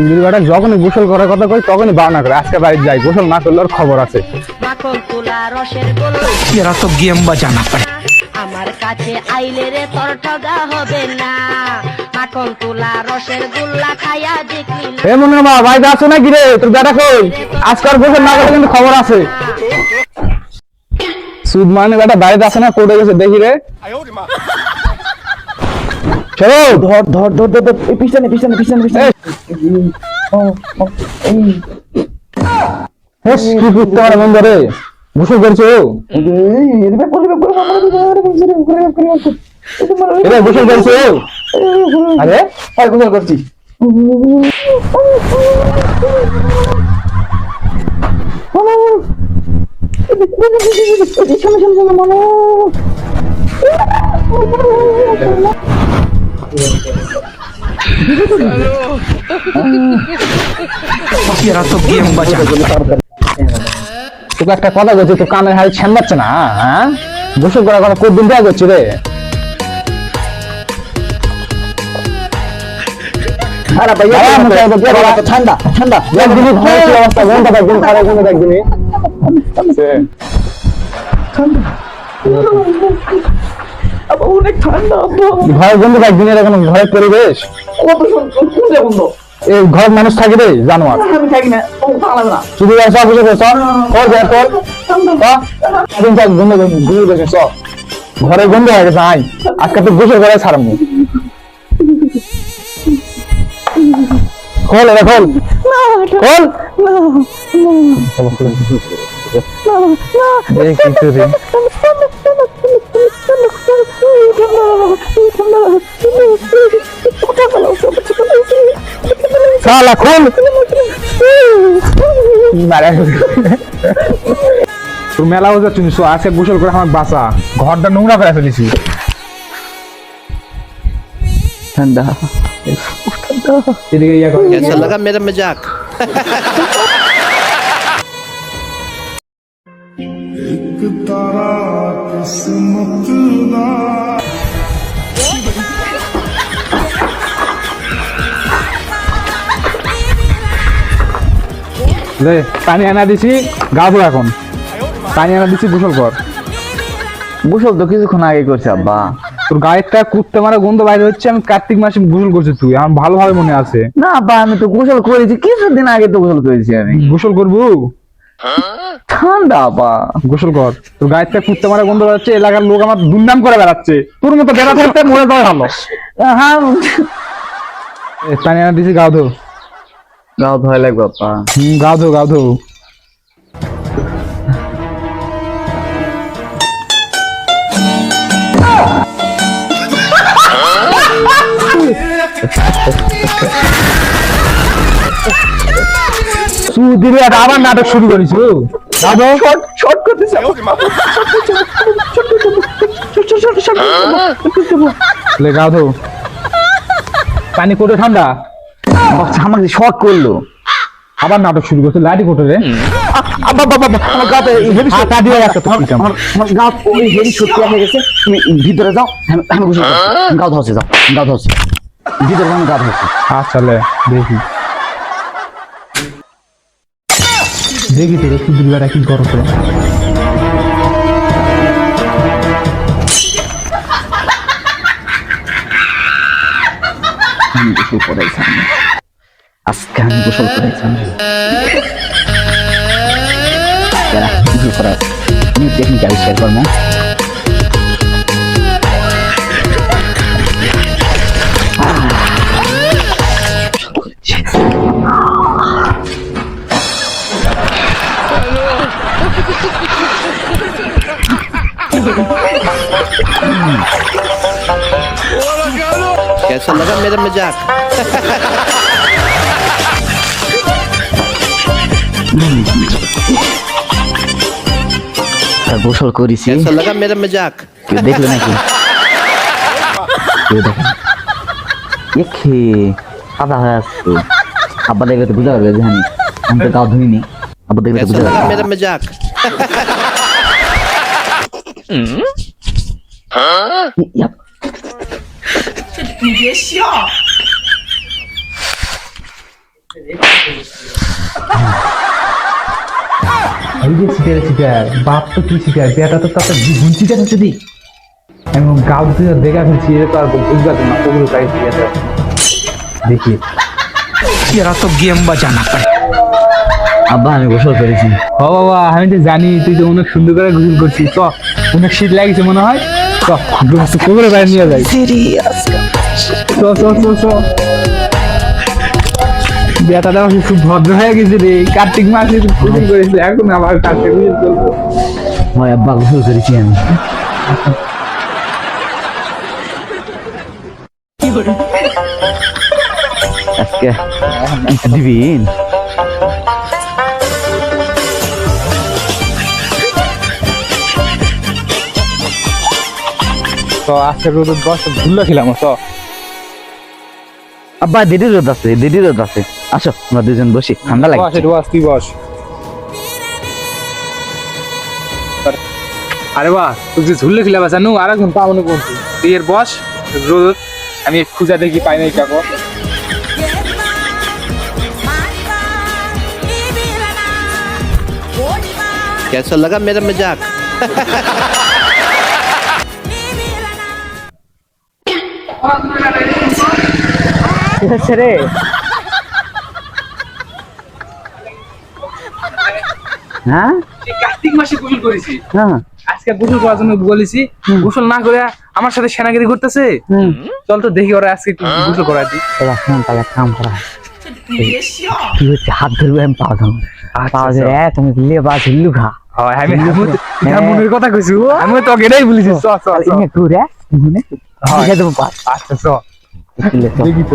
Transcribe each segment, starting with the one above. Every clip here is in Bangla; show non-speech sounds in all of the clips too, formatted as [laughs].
ইঁদুর যখনই গোসল করার কথা কই তখনই বারণা করে আজকে বাইরে যাই গোসল না করলে খবর আছে। এরা তো গেম বাজানা পারে আমার কাছে আইলে রে তোর ঠগা হবে না। মাখন রসের খায়া মনে মা আছো নাকি রে? তোর বেটা কই? আজকাল গোসল না করে কিন্তু খবর আছে। সুদ মানে বেটা বাড়িতে আসে না কোর্টে গেছে দেখি রে। চলো ধর ধর ধর ধর ধর এই পিছনে পিছনে পিছনে পিছনে হেস, কি করতে পারে বন্ধু রে গোসল করছ এটা গোসল করছ আরে হ্যাঁ গোসল করছি तेरा এরা তো গেম বাজা তোকে একটা কথা বলছি তো কানের হাড়ি ছান্দাচ্ছে না হ্যাঁ গোসল করার কথা কতদিন দেয়া করছি রে ঠান্ডা ঠান্ডা অবস্থা ঘণ্টা ঘণ্টা দেখ ঠান্ডা আব্বা, অনেক ঠান্ডা ঘরের বন্ধু একদিনের এখন ঘরের পরিবেশ কত সুন্দর বন্ধ এই ঘর মানুষ থাকে রে জানোয়ার আমি থাকি না না শুধু সব বুঝে গেছ ওর ঘর গেছে সব ঘরে বন্ধু হয়ে গেছে আই আজকে তো গোসল করে ছাড়মু খোল রে খোল খোল এই কি করি শালা খোল তোর মেলা ওজা চুনিস আজকে গোসল করে আমার বাসা ঘরটা নোংরা করে ফেলেছি। ঠান্ডা। এদিকে ইয়া কর। কেসা লাগা মেরা মজাক। [laughs] পানি আনা দিছি গা গাবো এখন। পানি আনা দিছি গোসল কর। গোসল তো কিছুক্ষণ আগে করছে আব্বা। তোর গায়েরটা কুত্তে মারা গন্ধ বাইরে হচ্ছে আমি কার্তিক মাসে গোসল করছি তুই আমার ভালোভাবে মনে আছে। না আব্বা আমি তো গোসল করেছি কিছুদিন আগে তো গোসল করেছি আমি। গোসল করব? ঠান্ডা আব্বা। গোসল কর। তোর গায়েরটা কুত্তে মারা গন্ধ বেড়াচ্ছে এলাকার লোক আমার দুর্নাম করে বেড়াচ্ছে। তোর মতো বেড়া থাকতে মরে যাওয়া ভালো। হ্যাঁ পানি আনা দিছি গাও ধো। গাও ভয় লাগবে আব্বা হুম, গাও ধো গাও ধো সুদিরে আবার নাটক শুরু করিস দাদো শর্ট করতেছে লে গাও ধো পানি কোটে ঠান্ডা আমাকে শর্ট করল। আবার নাটক শুরু করছে ভিতরে যাও আমি আমি গোসল করছি। গা ধরছি যাও আমি গা ধরছি ভিতরে যাও, গা ধরছি আচ্ছা দেখি দেখি তোর একটু কি করো গোসল করাইছি আমি। আজকে আমি গোসল করাইছি আমি। গোসল করার আমি টেকনিক আবিষ্কার করব कैसा लगा मेरा मजाक তা গোসল করেছি कैसा लगा मेरा मजाक কেউ দেখলো নাকি কেউ দেখে এখে আদা হয়ে আসছে আব্বা দেখলে তো বুঝা পারবে যে আমি আমি তো গাও ধুইনি আব্বা দেখলে তো कैसा বুঝা लगा পারবে मेरा मजाक ইয়াপ। 你别笑。আমি যে তো আমি গাল দিয়ে দেখি এরা তো গেম আব্বা আমি গোসল করেছি। বাবা আমি তো জানি তুই তো অনেক সুন্দর করে গোসল করছিস তো অনেক শীত লাগছে মনে হয়। তো কোবরে বাইরে নিয়ে যাই বেটাটা আমার খুব ভদ্র হয়ে গেছে রে কার্তিক মাসে গোসল করেছে এখন আবার কার্তিক গোসল করব হয় আব্বা গোসল করেছি আমি আজকে দিবিন তো আজকে রোদ বস ভুললো খেলাম তো আব্বা দিদি রোদ আছে দিদি রোদ আছে আসো আমরা দুজন বসি ঠান্ডা বস লাগছে একটু বস তুই বস আরে বাহ তুই যে ঝুললে খেলাম জানো আর এখন পাবো বলছি তুই এর বস রোদ আমি খুঁজা দেখি পাই নাই কাকো कैसा लगा मेरा मजाक ঠিক আছে রে। হ্যাঁ? কার্তিক মাসে গোসল করেছি। হ্যাঁ। আজকে গোসল করার জন্য বলেছি গোসল না করে আমার সাথে সেনাগিরি করতেছে? চল তো দেখি ওরা আজকে একটু গোসল করা শোন তাহলে কাম করা কি হচ্ছে? হাত ধরবে আমি পাও ধরবো। পাও ধরে এ, তুমি লিয়ে বা ঝুল্লু খা। আমি হ্যাঁ। আমার মনের কথা কইছি আমি তো এটাই বলেছি। চ চ চ। এনে ঘুরে ঘুরে। শিখে দেবো পাস আচ্ছা চ। দেখি তো।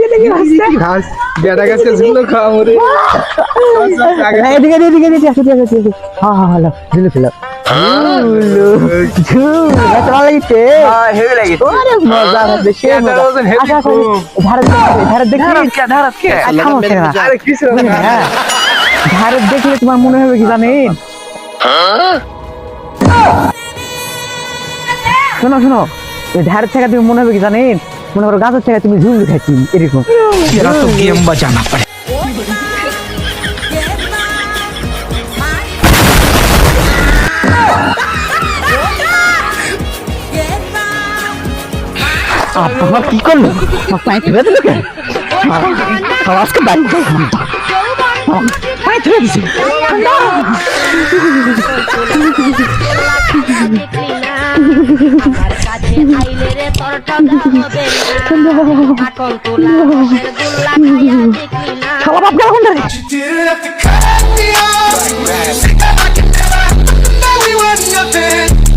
ভারত দেখলে তোমার মনে হবে কি জানি? শোনো শোনো। ধারের থেকে তুমি মনে হবে কি জানিস মনে করো গাছের থেকে তুমি ঝুল খাচ্ছি এরকম तेरा तो गेम बजाना पड़ेगा আমার কি করলো আমার পায়ে ধরে দিল কেন আমার আজকে বাড়ি যাই পায়ে ধরে দিছে দেখলি না আমার কাছে আইলে রে তোর ঠগা হবে না। কাটন তোলা হাসের দুল্লা খাইয়া দেখলি না। শালা বাপ গেল কোন ধরে। I could never, I could never, we were nothing